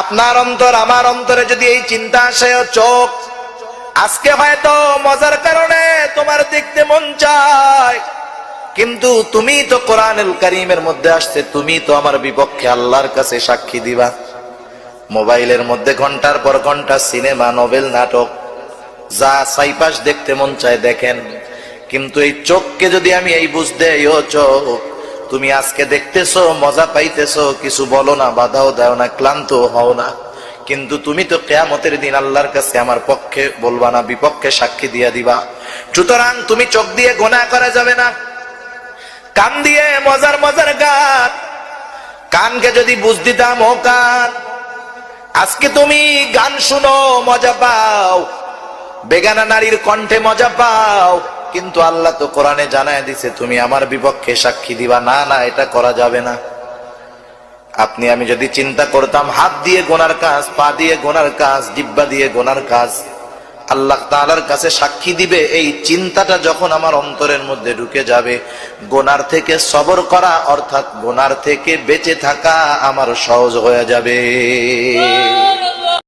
আপনার অন্তর, আমার অন্তরে যদি এই চিন্তা আসে চোখ, আজকে হয়তো মজার কারণে তোমার দেখতে মন চায়, কিন্তু তুমি তো কোরআনুল করিমের মধ্যে আসছে, তুমি তো আমার বিপক্ষে আল্লাহর কাছে সাক্ষী দিবা। মোবাইলের মধ্যে ঘণ্টার পর ঘণ্টা সিনেমা নোবেল নাটক, যা সাইপাস দেখতে মন চায় দেখেন, কিন্তু এই চোখকে যদি আমি এই বুঝতে ও চোখ তুমি আজকে দেখতেছো, মজা পাইতেছো, কিছু বলো না, বাধাও দাও না ক্লান্ত হও না। কিন্তু তুমি তো কেয়ামতের দিন আল্লাহর কাছে আমার পক্ষে বলবা না, বিপক্ষে সাক্ষী দিয়া দিবা। সুতরাং তুমি চোখ দিয়ে গোনা করা যাবে না। কান দিয়ে মজার মজার গান। কানকে যদি বুঝ দিতাম, ও কান। আজকে তুমি গান শুনো, মজা পাও। বেগানা নারীর কণ্ঠে মজা পাও। কিন্তু আল্লাহ তো কোরআনে জানায় দিছে, তুমি আমার বিপক্ষে সাক্ষী দিবা। না না, এটা করা যাবে না। আপনি, আমি যদি চিন্তা করতাম, হাত দিয়ে গোনার কাজ, পা দিয়ে গোনার কাজ ডিব্বা দিয়ে গোনার কাজ, আল্লাহ তাআলার কাছে সাক্ষী দিবে, এই চিন্তাটা যখন আমার অন্তরের মধ্যে ঢুকে যাবে, গোনার থেকে সবর করা, অর্থাৎ গোনার থেকে বেঁচে থাকা আমার সহজ হয়ে যাবে।